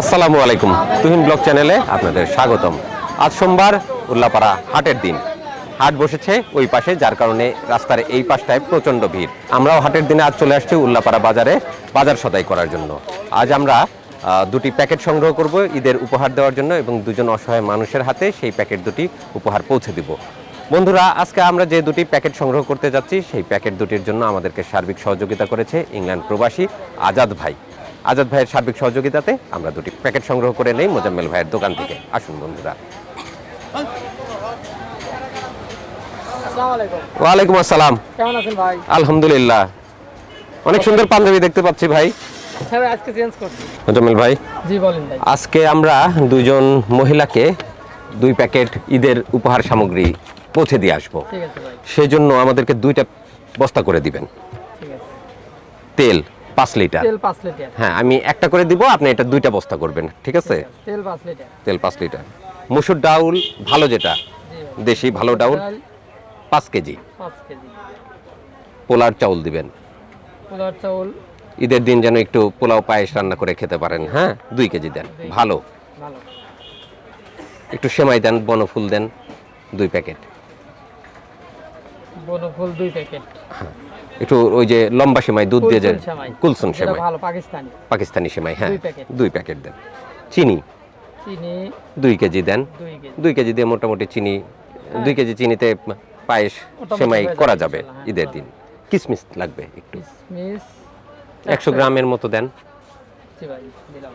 আসসালামু আলাইকুম। তুহিন ব্লগ চ্যানেলে আপনাদের স্বাগতম। আজ সোমবার, উল্লাপাড়া হাটের দিন। হাট বসেছে ওই পাশে, যার কারণে রাস্তার এই পাশটায় প্রচণ্ড ভিড়। আমরাও হাটের দিনে আজ চলে আসছি উল্লাপাড়া বাজারে, বাজার সদাই করার জন্য। আজ আমরা দুটি প্যাকেট সংগ্রহ করব ঈদের উপহার দেওয়ার জন্য এবং দুজন অসহায় মানুষের হাতে সেই প্যাকেট দুটি উপহার পৌঁছে দিব। বন্ধুরা, আজকে আমরা যে দুটি প্যাকেট সংগ্রহ করতে যাচ্ছি, সেই প্যাকেট দুটির জন্য আমাদেরকে সার্বিক সহযোগিতা করেছে ইংল্যান্ড প্রবাসী আজাদ ভাই। আজাদ ভাইয়ের সার্বিক সহযোগিতাতে আমরা দুটি প্যাকেট সংগ্রহ করে নেই মোজাম্মেল ভাইয়ের দোকান থেকে। আসুন বন্ধুরা। ওয়ালাইকুম আসসালাম। কেমন আছেন ভাই? আলহামদুলিল্লাহ। অনেক সুন্দর পাঞ্জাবি দেখতে পাচ্ছি ভাই। হ্যাঁ আজকে চেঞ্জ করছি। মোজাম্মেল ভাই। জি বলেন ভাই। আজকে আমরা দুজন মহিলাকে দুই প্যাকেট ঈদের উপহার সামগ্রী পৌঁছে দিয়ে আসব। সেই জন্য আমাদেরকে দুইটা বস্তা করে দিবেন। তেল। পাঁচ লিটার। তেল পাঁচ লিটার। হ্যাঁ আমি একটা করে দিব আপনি এটা দুইটা বস্তা করবেন ঠিক আছে? তেল পাঁচ লিটার। তেল পাঁচ লিটার। মুসুর ডাউল ভালো যেটা দেশি ভালো ডাউল পাঁচ কেজি। কেজি। পোলার চাউল দিবেন। পোলার চাউল। ঈদের দিন যেন একটু পোলাও পায়েস রান্না করে খেতে পারেন হ্যাঁ? দুই কেজি দেন ভালো। একটু সেমাই দেন বনফুল দেন দুই প্যাকেট। বনফুল দুই প্যাকেট। একটু ওই যে লম্বা সেমাই দুধ দিয়ে যে কুলসুন সেমাই। ভালো পাকিস্তানি। পাকিস্তানি সেমাই হ্যাঁ। দুই প্যাকেট। দেন। চিনি? চিনি। দুই কেজি দেন। দুই কেজি। দিয়ে মোটামুটি চিনি দুই কেজি চিনিতে পায়েস সেমাই করা যাবে হ্যাঁ, ঈদের দিন। কিসমিস লাগবে একটু? একশো গ্রামের মতো দেন। জি ভাই দিলাম।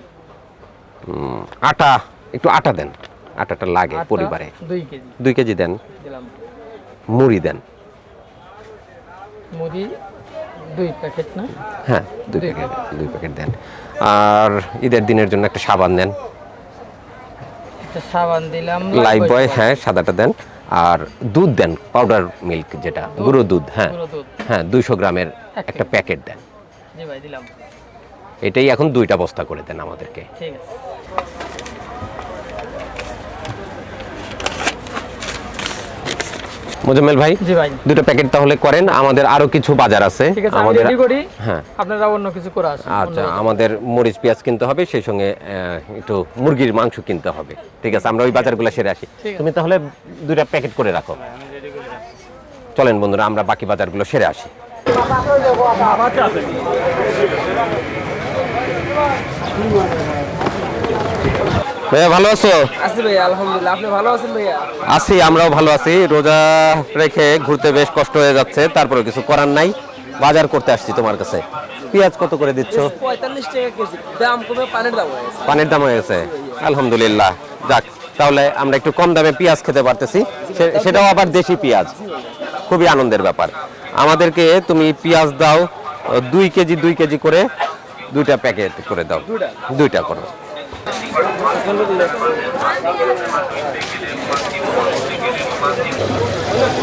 আটা একটু আটা দেন। আটাটা লাগে পরিবারে। দুই কেজি। দেন। মুড়ি দেন। মুড়ি দুই প্যাকেট না? হ্যাঁ দুই প্যাকেট দুই প্যাকেট দেন। আর ঈদের দিনের জন্য একটা সাবান দেন একটা সাবান দিলাম লাইফ বয় হ্যাঁ সাদাটা দেন। আর দুধ দেন পাউডার মিল্ক যেটা গুঁড়ো দুধ হ্যাঁ। হ্যাঁ দুইশো গ্রামের একটা প্যাকেট দেন। জি ভাই দিলাম। এটাই এখন দুইটা বস্তা করে দেন আমাদেরকে। ঠিক আছে। মোজাম্মেল ভাই জি ভাই। দুটো প্যাকেট তাহলে করেন। আমাদের আরও কিছু বাজার আছে। আছে আমাদের রেডি করি। হ্যাঁ। আপনারা অন্য কিছু করে আসুন আচ্ছা আমাদের মরিচ পেঁয়াজ কিনতে হবে সেই সঙ্গে একটু মুরগির মাংস কিনতে হবে। ঠিক আছে আমরা ওই বাজারগুলো সেরে আসি। তুমি তাহলে দুটো প্যাকেট করে রাখো। চলেন বন্ধুরা আমরা বাকি বাজারগুলো সেরে আসি। ভাইয়া ভালো আছো? আছি ভাইয়া আলহামদুলিল্লাহ। আপনি ভালো আছেন ভাইয়া? আছি আমরাও ভালো আছি। রোজা রেখে ঘুরতে বেশ কষ্ট হয়ে যাচ্ছে তারপরে কিছু করার নাই। বাজার করতে আসছি তোমার কাছে। পেঁয়াজ কত করে দিচ্ছ? পঁয়তাল্লিশ টাকা কেজি। দাম কমে পানির দাম হয়ে গেছে। পানির দাম হয়ে গেছে। আলহামদুলিল্লাহ। যাক তাহলে আমরা একটু কম দামে পেঁয়াজ খেতে পারতেছি। সেটাও আবার দেশি পেঁয়াজ। খুবই আনন্দের ব্যাপার। আমাদেরকে তুমি পেঁয়াজ দাও দুই কেজি দুই কেজি করে দুইটা প্যাকেট করে দাও। দুইটা করো।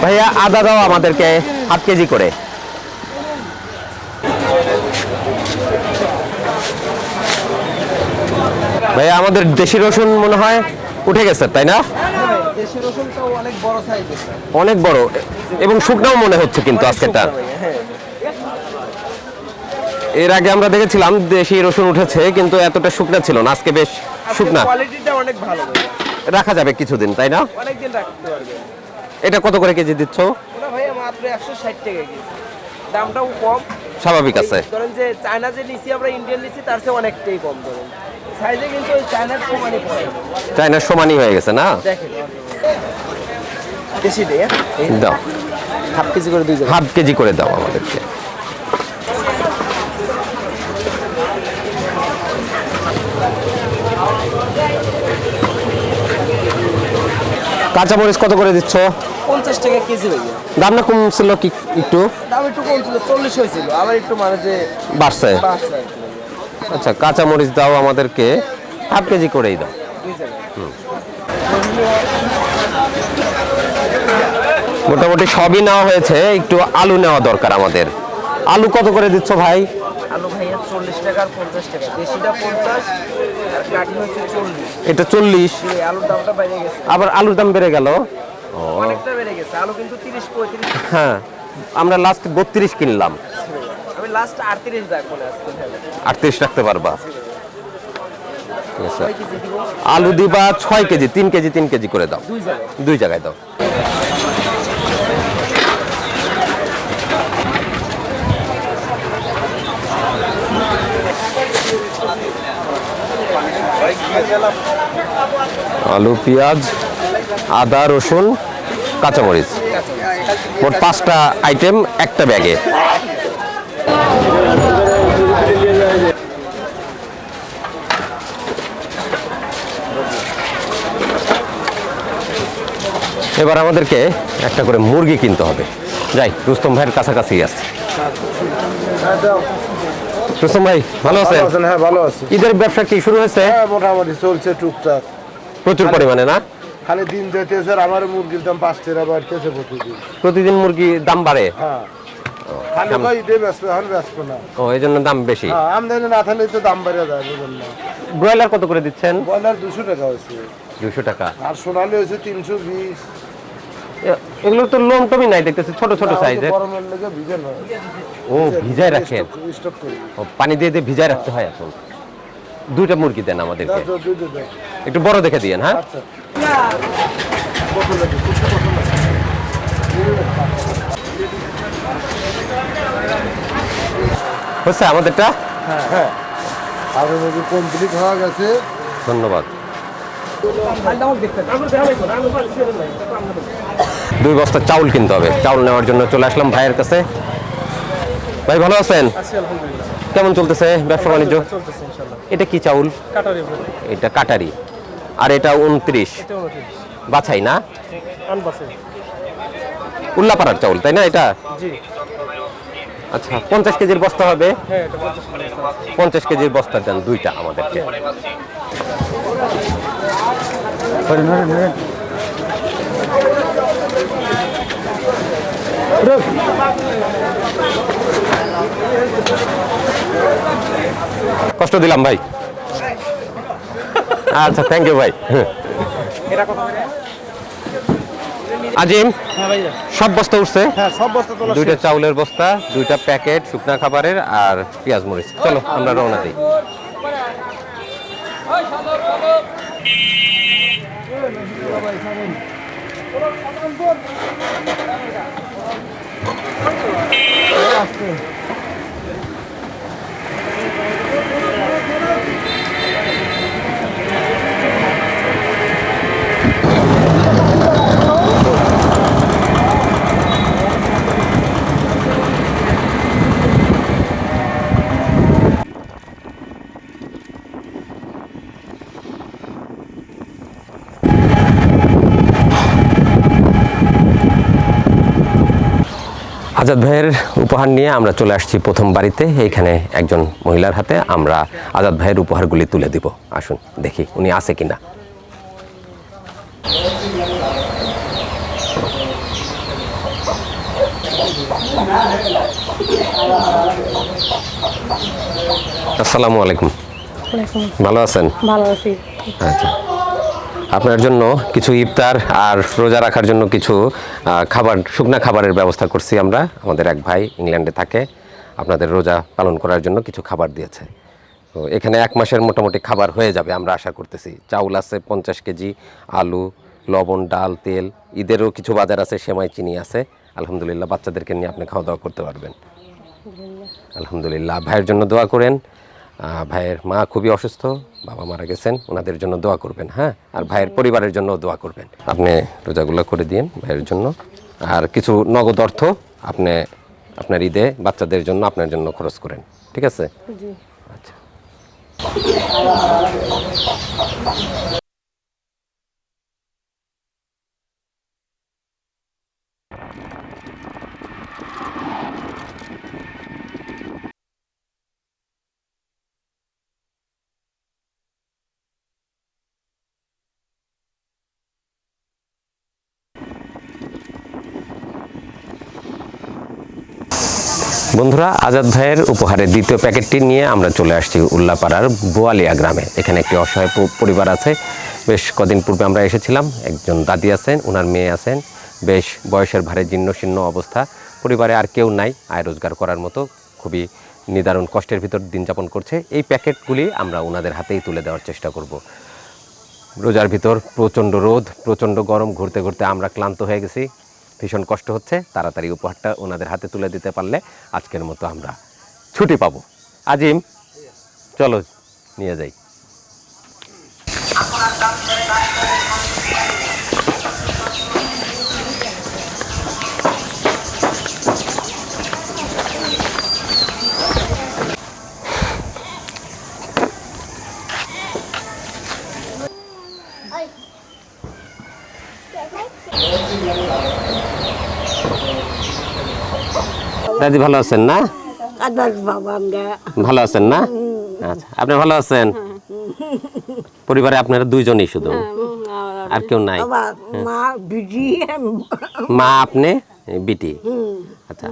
ভাইয়া আদা দাও আমাদেরকে হাফ কেজি করে। ভাইয়া আমাদের দেশি রসুন মনে হয় উঠে গেছে, তাই না? অনেক বড়, এবং শুকনাও মনে হচ্ছে কিন্তু আজকেরটা। এর আগে আমরা দেখেছিলাম দেশি রসুন উঠেছে, কিন্তু এতটা শুকনা ছিল না, আজকে বেশ শুকনা। কোয়ালিটিটা অনেক ভালো। রাখা যাবে কিছুদিন তাই না? অনেক দিন রাখতে পারবে। এটা কত করে কেজি দিচ্ছ? ওটা মাত্র টাকা কেজি। দামটাও কম। স্বাভাবিক আছে। ধরেন যে চায়না যে নিছি আমরা ইন্ডিয়ান নিছি তার চেয়ে অনেকটাই কম ধরেন। সাইজে কিন্তু চায়নার সমানই পড়ে। চাইনার সমানই হয়ে গেছে না? দেখেন। বেশি দেয় দাও। হাফ কেজি করে দুই হাফ কেজি করে দাও আমাদেরকে। কাঁচামরিচ কত করে দিচ্ছ? পঞ্চাশ টাকা কেজি ভাইয়া। দাম না কমছিল কি একটু? দাম একটু কম ছিল চল্লিশ হয়েছিল আবার একটু মানে যে বাড়ছে। আচ্ছা কাঁচামরিচ দাও আমাদেরকে হাফ কেজি করেই দাও। মোটামুটি সবই নেওয়া হয়েছে একটু আলু নেওয়া দরকার আমাদের। আলু কত করে দিচ্ছ ভাই? চল্লিশ টাকা আর পঞ্চাশ টাকা। দেশিটা পঞ্চাশ আর কাঠি হচ্ছে চল্লিশ। এটা চল্লিশ। আলুর দামটা বেড়ে গেছে। আবার আলুর দাম বেড়ে গেল? অনেকটা বেড়ে গেছে। আলু কিন্তু তিরিশ পঁয়ত্রিশ। হ্যাঁ আমরা লাস্ট বত্রিশ কিনলাম। আমি লাস্ট আটত্রিশ রাখব আটত্রিশ রাখতে পারবা। আলু দিবা ছয় কেজি তিন কেজি তিন কেজি করে দাও। দুই জায়গায় দাও। আলু, পেঁয়াজ, আদা, রসুন, কাঁচামরিচ। মোট পাঁচটা আইটেম একটা ব্যাগে। এবার আমাদেরকে একটা করে মুরগি কিনতে হবে। যাই, রুস্তম ভাইয়ের কাছাকাছি আছে। রুস্তম ভাই ভালো আছেন? হ্যাঁ ভালো আছি। ঈদের ব্যবসা কি শুরু হয়েছে? হ্যাঁ মোটামুটি চলছে টুকটাক। প্রচুর পরিমাণে না? খালি দিন যেতেছে আর আমার মুরগির দাম পাঁচ টাকা বাড়তেছে প্রতিদিন। প্রতিদিন মুরগি দাম বাড়ে? হ্যাঁ। খালি ঈদে ব্যস্ত এখন ব্যস্ত না। ও এই জন্য দাম বেশি? হ্যাঁ আমদানি না থাকলে তো দাম বেড়ে যায় ব্রয়লার কত করে দিচ্ছেন? ব্রয়লার দুশো টাকা হয়েছে। দুশো টাকা। আর সোনালি হয়েছে তিনশো বিশ। এগুলো তো লোম টমই নাই দেখতেছি ছোট ছোট সাইজের ও ভিজায় রাখেন ও পানি দিয়ে দিয়ে ভিজায় রাখতে হয় এখন? দুইটা মুরগি দেন আমাদেরকে। একটু বড় দেখে দিয়েন হ্যাঁ? আচ্ছা। হচ্ছে আমাদেরটা? হ্যাঁ হ্যাঁ। কমপ্লিট হয়ে গেছে। ধন্যবাদ। দুই বস্তা চাউল কিনতে হবে। চাউল নেওয়ার জন্য চলে আসলাম ভাইয়ের কাছে। ভাই ভালো আছেন? কেমন চলতেছে ব্যবসা বাণিজ্য? এটা কি চাউল? এটা কাটারি। আর এটা উনত্রিশ। বাছাই না? উল্লাপাড়ার চাউল তাই না এটা? আচ্ছা পঞ্চাশ কেজির বস্তা হবে? হ্যাঁ পঞ্চাশ পঞ্চাশ কেজির বস্তা দেন দুইটা আমাদেরকে। কষ্ট দিলাম ভাই। আচ্ছা থ্যাংক ইউ ভাই। আজিম হ্যাঁ সব বস্তা উঠছে? হ্যাঁ সব বস্তা তোলা দুইটা চাউলের বস্তা দুইটা প্যাকেট শুকনা খাবারের আর পেঁয়াজ মরিচ। চলো আমরা রওনা দিই। আসতে আজাদ ভাইয়ের উপহার নিয়ে আমরা চলে আসছি প্রথম বাড়িতে। এইখানে একজন মহিলার হাতে আমরা আজাদ ভাইয়ের উপহারগুলি তুলে দিব। আসুন দেখি উনি আছে কিনা। আসসালামু আলাইকুম। ভালো আছেন? ভালো আছি। আচ্ছা। আপনার জন্য কিছু ইফতার আর রোজা রাখার জন্য কিছু খাবার, শুকনা খাবারের ব্যবস্থা করছি আমরা। আমাদের এক ভাই ইংল্যান্ডে থাকে, আপনাদের রোজা পালন করার জন্য কিছু খাবার দিয়েছে। তো এখানে এক মাসের মোটামুটি খাবার হয়ে যাবে আমরা আশা করতেছি। চাউল আছে পঞ্চাশ কেজি, আলু, লবণ, ডাল, তেল, ঈদেরও কিছু বাজার আছে, সেমাই, চিনি আছে। আলহামদুলিল্লাহ, বাচ্চাদেরকে নিয়ে আপনি খাওয়া দাওয়া করতে পারবেন। আলহামদুলিল্লাহ, ভাইয়ের জন্য দোয়া করেন। ভাইয়ের মা খুবই অসুস্থ বাবা মারা গেছেন ওনাদের জন্য দোয়া করবেন হ্যাঁ? আর ভাইয়ের পরিবারের জন্য দোয়া করবেন। আপনি রোজাগুলো করে দিন ভাইয়ের জন্য। আর কিছু নগদ অর্থ আপনি আপনার ঈদে বাচ্চাদের জন্য আপনার জন্য খরচ করেন ঠিক আছে? আচ্ছা। বন্ধুরা, আজাদ ভাইয়ের উপহারের দ্বিতীয় প্যাকেটটি নিয়ে আমরা চলে আসছি উল্লাপাড়ার বোয়ালিয়া গ্রামে। এখানে একটি অসহায় পরিবার আছে। বেশ কদিন পূর্বে আমরা এসেছিলাম। একজন দাদি আছেন ওনার মেয়ে আছেন। বেশ বয়সের ভারে জীর্ণ শীর্ণ অবস্থা। পরিবারে আর কেউ নাই। আয় রোজগার করার মতো খুবই নিদারুণ কষ্টের ভিতর দিন যাপন করছে। এই প্যাকেটগুলি আমরা ওনাদের হাতেই তুলে দেওয়ার চেষ্টা করব। রোজার ভিতর প্রচণ্ড রোদ, প্রচণ্ড গরম, ঘুরতে ঘুরতে আমরা ক্লান্ত হয়ে গেছি। ভীষণ কষ্ট হচ্ছে, তাড়াতাড়ি উপহারটা ওনাদের হাতে তুলে দিতে পারলে আজকের মতো আমরা ছুটি পাবো। আজিম, চলো নিয়ে যাই। দাদি ভালো আছেন না? ভালো আছেন না? আচ্ছা আপনি ভালো আছেন? পরিবারে আপনারা দুইজনই শুধু? আর কেউ নাই? মা বিজি আপনি? বিটি? আচ্ছা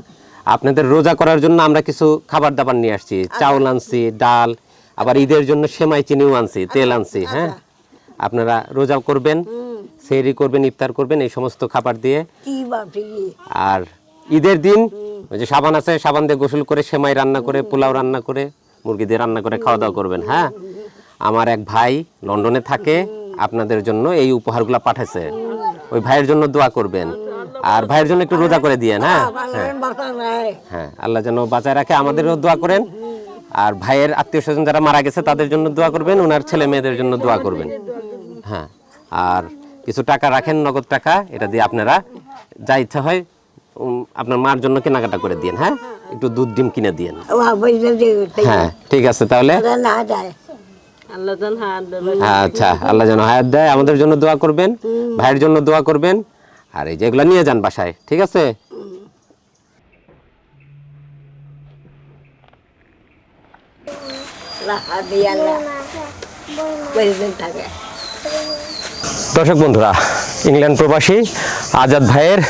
আপনাদের রোজা করার জন্য আমরা কিছু খাবার দাবার নিয়ে আসছি। চাউল আনছি ডাল আবার ঈদের জন্য সেমাই চিনিও আনছি তেল আনছি হ্যাঁ? আপনারা রোজা করবেন সেহরি করবেন ইফতার করবেন এই সমস্ত খাবার দিয়ে। আর ঈদের দিন ওই যে সাবান আছে সাবান দিয়ে গোসল করে সেমাই রান্না করে পোলাও রান্না করে মুরগি দিয়ে রান্না করে খাওয়া দাওয়া করবেন হ্যাঁ? আমার এক ভাই লন্ডনে থাকে আপনাদের জন্য এই উপহারগুলো পাঠাইছে। ওই ভাইয়ের জন্য দোয়া করবেন। আর ভাইয়ের জন্য একটু রোজা করে দিয়েন হ্যাঁ? বাসা হ্যাঁ আল্লাহ যেন বাঁচায় রাখে আমাদেরও দোয়া করেন। আর ভাইয়ের আত্মীয় স্বজন যারা মারা গেছে তাদের জন্য দোয়া করবেন ওনার ছেলে মেয়েদের জন্য দোয়া করবেন। হ্যাঁ আর কিছু টাকা রাখেন নগদ টাকা এটা দিয়ে আপনারা যা ইচ্ছা হয় আপনার মার জন্য কেনাকাটা করে দিন হ্যাঁ? একটু দুধ ডিম কিনে দিন হ্যাঁ ঠিক আছে তাহলে। আচ্ছা আল্লাহ যেন হায়াত দেয়। আমাদের জন্য দোয়া করবেন ভাইয়ের জন্য দোয়া করবেন। আর এই যেগুলো নিয়ে যান বাসায় ঠিক আছে? দর্শক বন্ধুরা ইংল্যান্ড প্রবাসী আজাদ ভাইয়ের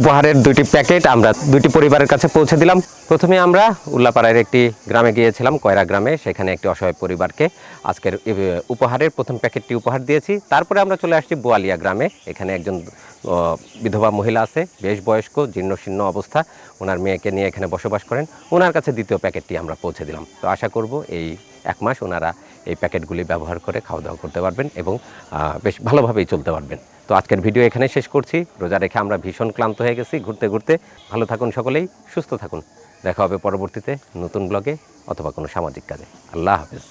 উপহারের দুইটি প্যাকেট আমরা দুইটি পরিবারের কাছে পৌঁছে দিলাম। প্রথমে আমরা উল্লাপাড়ার একটি গ্রামে গিয়েছিলাম, কয়রা গ্রামে। সেখানে একটি অসহায় পরিবারকে আজকের উপহারের প্রথম প্যাকেটটি উপহার দিয়েছি। তারপরে আমরা চলে আসছি বোয়ালিয়া গ্রামে। এখানে একজন বিধবা মহিলা আছে, বেশ বয়স্ক জীর্ণশীর্ণ অবস্থা। ওনার মেয়েকে নিয়ে এখানে বসবাস করেন। ওনার কাছে দ্বিতীয় প্যাকেটটি আমরা পৌঁছে দিলাম। তো আশা করব এই এক মাস ওনারা এই প্যাকেটগুলি ব্যবহার করে খাওয়া দাওয়া করতে পারবেন এবং বেশ ভালোভাবেই চলতে পারবেন। তো আজকের ভিডিও এখানে শেষ করছি। রোজা রেখে আমরা ভীষণ ক্লান্ত হয়ে গেছি। ঘুরতে ঘুরতে ভালো থাকুন সকলেই, সুস্থ থাকুন। দেখা হবে পরবর্তীতে নতুন ব্লগে অথবা কোনো সামাজিক কাজে। আল্লাহ হাফেজ।